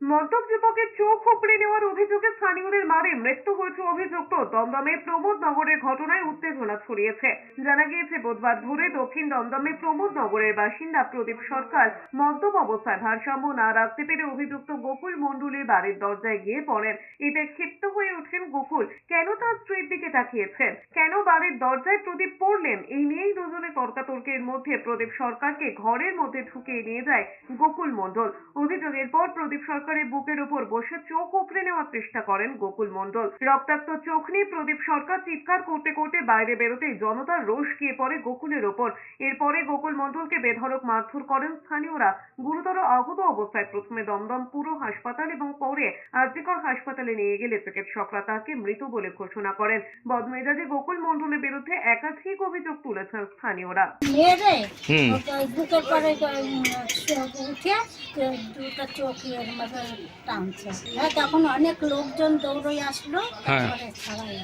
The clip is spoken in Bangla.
মদ্যপ যুবকের চোখ উপড়ে নেওয়ার অভিযোগে স্থানীয়দের মারে মৃত্যু হয়েছে অভিযুক্ত। দমদমের প্রমোদ নগরের ঘটনায় উত্তেজনা ছড়িয়েছে। জানা গিয়েছে, বুধবার ভোরে দক্ষিণ দমদমে প্রমোদ নগরের বাসিন্দা প্রদীপ সরকার মদ্যপ অবস্থায় ভারসাম্য না রাখতে পেরে অভিযুক্ত গোকুল মণ্ডলের বাড়ির দরজায় গিয়ে পড়েন। এতে ক্ষিপ্ত হয়ে ওঠেন গোকুল কেন তার স্ত্রীর দিকে তাকিয়েছেন? কেন বাড়ির দরজায় প্রদীপ পড়লেন? এই নিয়েই দুজনে তর্কাতর্কের মধ্যে প্রদীপ সরকারকে ঘরের মধ্যে ঢুকিয়ে নিয়ে যায় গোকুল মণ্ডল। অভিযোগের পর প্রদীপ সরকারের বুকের উপর বসে চোখ উপড়ে নেওয়ার চেষ্টা করেন গোকুল মণ্ডল। রক্তাক্ত চোখ নিয়ে প্রদীপ সরকার চিৎকার করতে করতে বাইরে বেরোতেই জনতার রোষ গিয়ে পড়ে গোকুলের ওপর। এরপরে গোকুল মণ্ডলকে বেধড়ক মারধর করেন স্থানীয়রা। গুরুতর আহত অবস্থায় প্রথমে দমদম পুরো হাসপাতাল এবং পরে আরজিকর হাসপাতালে নিয়ে গেলে চিকিৎসকরা তাকে মৃত বলে ঘোষণা করেন। বদমেজাজে গোকুল মণ্ডলের বিরুদ্ধে একাধিক অভিযোগ তুলেছেন স্থানীয়রা। মেরে বুকের পরে উঠে দুটো চোখ এর মধ্যে টানছে। হ্যাঁ তখন অনেক লোকজন দৌড়ে আসলো হ্যাঁ। তারপরে ছাড়াই